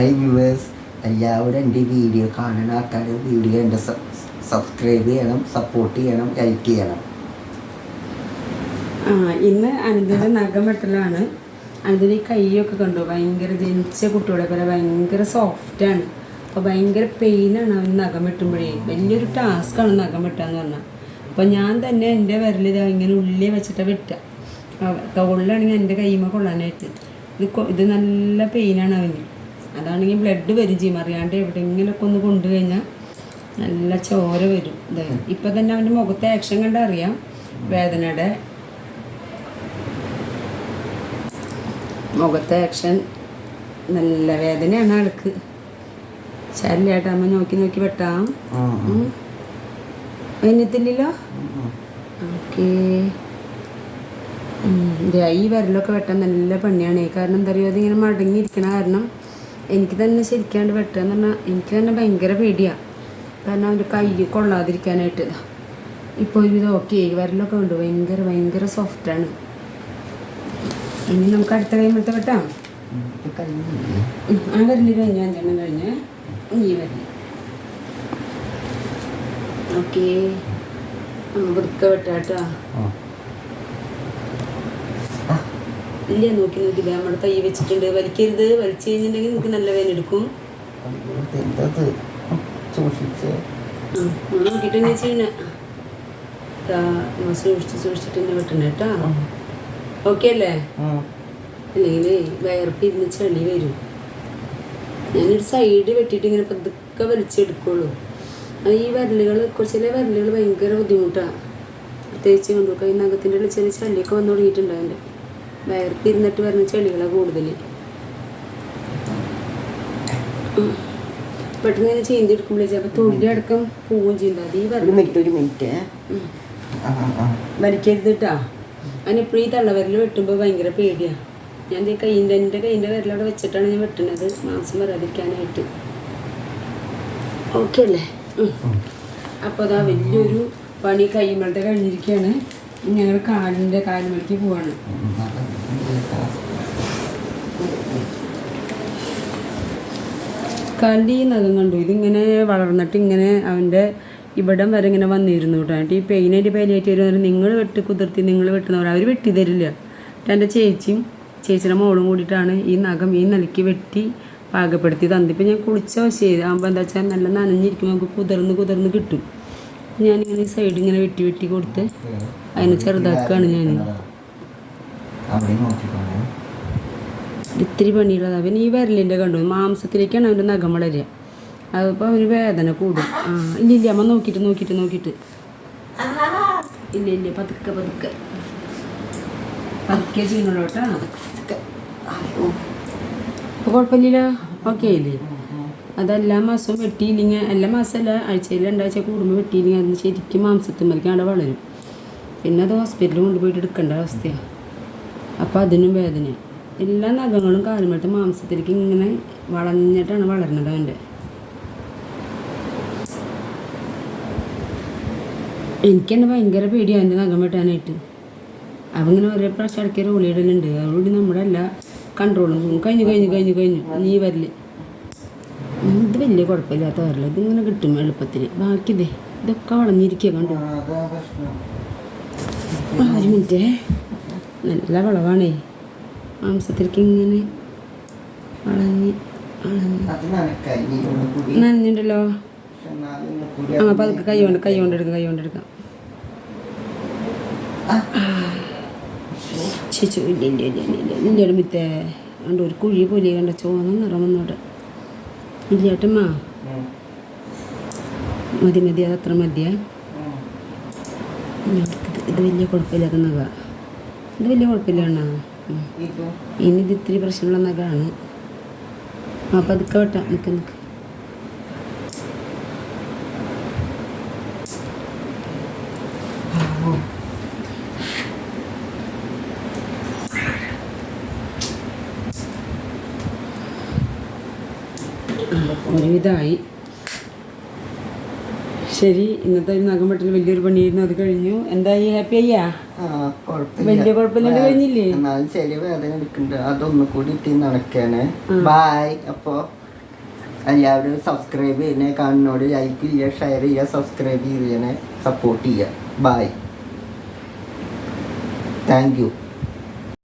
Hi viewers എല്ലാവരും എന്റെ video കാണുന്ന ആൾക്കാർ വീഡിയോ എന്റെ സബ്സ്ക്രൈബ് ചെയ്യണം സപ്പോർട്ട് ചെയ്യണം ലൈക്ക് ചെയ്യണം. ആ ഇന്ന് അനന്തിന്റെ നഖം വെട്ടലാണ്. അനന്തിന് ഈ കൈയൊക്കെ കണ്ടു? ഭയങ്കര ജനിച്ച കുട്ടികളെ പോലെ ഭയങ്കര സോഫ്റ്റാണ് അപ്പോൾ ഭയങ്കര പെയിനാണ് അവൻ നഖം വെട്ടുമ്പോഴേ. വലിയൊരു ടാസ്ക്കാണ് നഖം വെട്ടാന്ന് പറഞ്ഞാൽ അപ്പോൾ ഞാൻ തന്നെ എന്റെ വിരലിൽ ഇങ്ങനെ ഉള്ളി വെച്ചിട്ട് വെട്ടുക. തോളിലാണെങ്കിൽ എന്റെ കൈമ കൊള്ളാനായിട്ട്. ഇത് ഇത് നല്ല പെയിനാണ് അവന്. അതാണെങ്കിൽ ബ്ലഡ് വരും അറിയാണ്ട് എവിടെയെങ്കിലുമൊക്കെ ഒന്ന് കൊണ്ടു കഴിഞ്ഞാൽ നല്ല ചോര വരും. ഇത് ഇപ്പം തന്നെ അവന്റെ മുഖത്തെ ആക്ഷൻ കണ്ടറിയാം വേദനയുടെ മുഖത്തെ ആക്ഷൻ നല്ല വേദനയാണ് ആൾക്ക്. ശരിയായിട്ട് അമ്മ നോക്കി നോക്കി വെട്ടാം. വൈകുന്നേരത്തില്ലല്ലോ ഓക്കേ. ഈ വിരലൊക്കെ വെട്ടാൻ നല്ല പണിയാണ്. കാരണം എന്താ പറയുക അതിങ്ങനെ മടങ്ങിയിരിക്കണ കാരണം എനിക്ക് തന്നെ ശരിക്കാണ്ട് വെട്ടുകയെന്ന് പറഞ്ഞാൽ എനിക്ക് തന്നെ ഭയങ്കര പേടിയാണ് കാരണം അവന്റെ കൈ കൊള്ളാതിരിക്കാനായിട്ട്. ഇപ്പോൾ ഇത് ഓക്കെ വരലൊക്കെ ഉണ്ട് ഭയങ്കര ഭയങ്കര സോഫ്റ്റാണ് ഇനി നമുക്ക് അടുത്ത കഴിയുമ്പോഴത്തെ വെട്ടാം. ആ വരൽ കഴിഞ്ഞു? അഞ്ചെണ്ണം കഴിഞ്ഞ്. ഈ വരൽ. ഓക്കെ വൃക്ക വെട്ടാട്ടാ. ഇല്ല നോക്കി നോക്കില്ല നമ്മുടെ കൈ വെച്ചിട്ടുണ്ട്. വലിക്കരുത്. വലിച്ചു കഴിഞ്ഞിട്ടുണ്ടെങ്കിൽ നിങ്ങൾക്ക് നല്ല വേദന എടുക്കും. എന്തത് സൂക്ഷിച്ച് ആ ഞാൻ നോക്കിയിട്ട് തന്നെ ചെയ്യണേ ദാ, നമ്മ സൂക്ഷിച്ച് സൂക്ഷിച്ചിട്ട് തന്നെ വെട്ടണേ കേട്ടാ ഓക്കെ അല്ലേ? അല്ലെങ്കിൽ വയർപ്പിരുന്ന് ചളി വരും. ഞാനൊരു സൈഡ് വെട്ടിയിട്ട് ഇങ്ങനെ പതുക്കെ വലിച്ചെടുക്കുള്ളൂ ഈ വിരലുകൾ ചില വിരലുകൾ ഭയങ്കര ബുദ്ധിമുട്ടാണ് പ്രത്യേകിച്ച് കൊണ്ടു ഈ നഖത്തിന്റെ ചെറിയ ചളിയൊക്കെ വന്നു തുടങ്ങിയിട്ടുണ്ട് വയർപ്പിരുന്നിട്ട് വരുന്ന ചെളികളാണ് കൂടുതൽ. പെട്ടെന്ന് ഇങ്ങനെ ചീന്തി എടുക്കുമ്പോഴേ ചിലപ്പോൾ തൊഴിൽ അടക്കം പോവുകയും ചെയ്യുന്നത് അത് ഈ ഒരു മിനിറ്റ് ഒരു മിനിറ്റ്. ആ ആ വലിക്കരുത് കേട്ടാ അതിനെപ്പോഴും ഈ തള്ളവിരൽ വെട്ടുമ്പോൾ ഭയങ്കര പേടിയാണ് ഞാൻ ഈ കൈയിന്റെ എന്റെ കൈയിന്റെ വിരലവിടെ വെച്ചിട്ടാണ് ഞാൻ വെട്ടുന്നത് മാസം വരാതിരിക്കാനായിട്ട്. ഓക്കെ അല്ലേ? അപ്പോൾ അതാ വലിയൊരു പണി കൈമളത്തെ കഴിഞ്ഞിരിക്കുകയാണ് ഞങ്ങൾ കാലിന്റെ കാലുമലേക്ക് പോവാണ്. കാലിന്റെ ഈ നഖം കണ്ടു. ഇതിങ്ങനെ വളർന്നിട്ട് ഇങ്ങനെ അവന്റെ ഇവിടം വരെ ഇങ്ങനെ വന്നിരുന്നു കേട്ടോ. എന്നിട്ട് ഈ പെയിനായിട്ട് പെയിനായിട്ട് വരുന്നവർ നിങ്ങൾ വെട്ടി കുതിർത്തി നിങ്ങൾ വെട്ടുന്നവർ അവർ വെട്ടി തരില്ല എന്നിട്ട് എന്റെ ചേച്ചിയും ചേച്ചിയുടെ മോളും കൂടിയിട്ടാണ് ഈ നഖം ഈ നിലയ്ക്ക് വെട്ടി പാകപ്പെടുത്തി തന്നത് ഇപ്പം ഞാൻ കുളിച്ച ചെയ്ത് ആകുമ്പോൾ എന്താ വെച്ചാൽ നല്ല നനഞ്ഞിരിക്കുമ്പോൾ നമുക്ക് കുതിർന്ന് കുതിർന്ന് കിട്ടും. ഞാനിങ്ങനെ ഈ സൈഡ് ഇങ്ങനെ വെട്ടി വെട്ടി കൊടുത്ത് അതിനെ ചെറുതാക്കുകയാണ് ഞാൻ ഇത്തിരി പണിയുള്ളതാണ് പിന്നെ ഈ വിരലിന്റെ കണ്ടു? മാംസത്തിലേക്കാണ് അവന്റെ നഖം വളരുക. അതിപ്പോൾ അവന് വേദന കൂടും. ആ ഇല്ല ഇല്ല അമ്മ നോക്കിയിട്ട് നോക്കിയിട്ട് നോക്കിയിട്ട്. ഇല്ല ഇല്ല പതുക്കെ പതുക്കെ. പതുക്കെ ചെയ്യുന്നുള്ളൂ കേട്ടോ. അപ്പോൾ കുഴപ്പമില്ല ഓക്കെ ഇല്ലേ? അതെല്ലാ മാസവും വെട്ടിയില്ലെങ്കിൽ എല്ലാ മാസമല്ല ആഴ്ചയിൽ രണ്ടാഴ്ച കൂടുമ്പോൾ വെട്ടിയില്ലെങ്കിൽ അതിന് ശരിക്കും മാംസത്തുമ്മലേക്ക് അവിടെ വളരും. പിന്നെ അത് ഹോസ്പിറ്റലിൽ കൊണ്ടുപോയിട്ട് എടുക്കേണ്ട അവസ്ഥയാണ് അപ്പോൾ അതിനും വേദനയാണ് എല്ലാ നഖങ്ങളും കാലുമേട്ട് മാംസത്തിലേക്ക് ഇങ്ങനെ വളഞ്ഞിട്ടാണ് വളരുന്നത് അവന്റെ. എനിക്ക് തന്നെ ഭയങ്കര പേടിയാണ് എന്റെ നഖം വെട്ടാനായിട്ട്. അവങ്ങനെ ഒരേ പ്രാവശ്യം ഇടയ്ക്ക് റോളിയിടലുണ്ട് അതുകൊണ്ട് നമ്മുടെ എല്ലാ കൺട്രോളും കഴിഞ്ഞു കഴിഞ്ഞു കഴിഞ്ഞു കഴിഞ്ഞു. നീ വരൽ. ഇത് വലിയ കുഴപ്പമില്ലാത്ത വരല. ഇതിങ്ങനെ കിട്ടും എളുപ്പത്തിൽ ബാക്കി ഇതേ ഇതൊക്കെ വളഞ്ഞിരിക്കുക കണ്ടു? ഒരു മിനിറ്റേ. നല്ല വളവാണേ. മാംസത്തിലേക്ക് ഇങ്ങനെ വളഞ്ഞ് നനഞ്ഞിട്ടുണ്ടല്ലോ ആ അപ്പം പതുക്കെ കൈ കൊണ്ട് കൈ കൊണ്ട് എടുക്കാം. കൈ കൊണ്ട് എടുക്കാം ചേച്ചു ഇല്ല ഇല്ല ഇല്ല ഇല്ല ഇല്ല ഇല്ല ഒരു മിത്തേ കണ്ട ഒരു കുഴി പോലെ കണ്ട ചോന്ന നിറം വന്നോട്ട് ഇല്ല ഏട്ടമ്മാ ഉം. മതി മതി അതത്ര മതിയേ. ഇത് വലിയ കുഴപ്പമില്ലാത്ത നഖ. ഇത് വലിയ കുഴപ്പമില്ല അണ്ണാ ഇനി ഇത് ഇത്തിരി പ്രശ്നമുള്ള നഖമാണ് അപ്പം അതൊക്കെ വെട്ടാം. നിൽക്ക് നിൽക്ക് ഒരുവിധമായി ശരി. ഇന്നത്തെ ഒരു നഖം വെട്ടൽ വലിയൊരു പണിയായിരുന്നു. അത് കഴിഞ്ഞു. എന്തായി ഹാപ്പി അയ്യാ വലിയ കുഴപ്പമില്ലാണ്ട് കഴിഞ്ഞില്ലേ? എന്നാലും ചെറിയ വേദന എടുക്കുന്നുണ്ട്. അതൊന്നും കൂടി ഇട്ടി നടക്കാണ് ബായ് അപ്പോ എല്ലാവരും സബ്സ്ക്രൈബ് ചെയ്യണേ. കാണുന്നോട് ലൈക്ക് ചെയ്യുക ഷെയർ ചെയ്യുക സബ്സ്ക്രൈബ് ചെയ്യണേ. സപ്പോർട്ട് ചെയ്യുക ബായ് താങ്ക് യു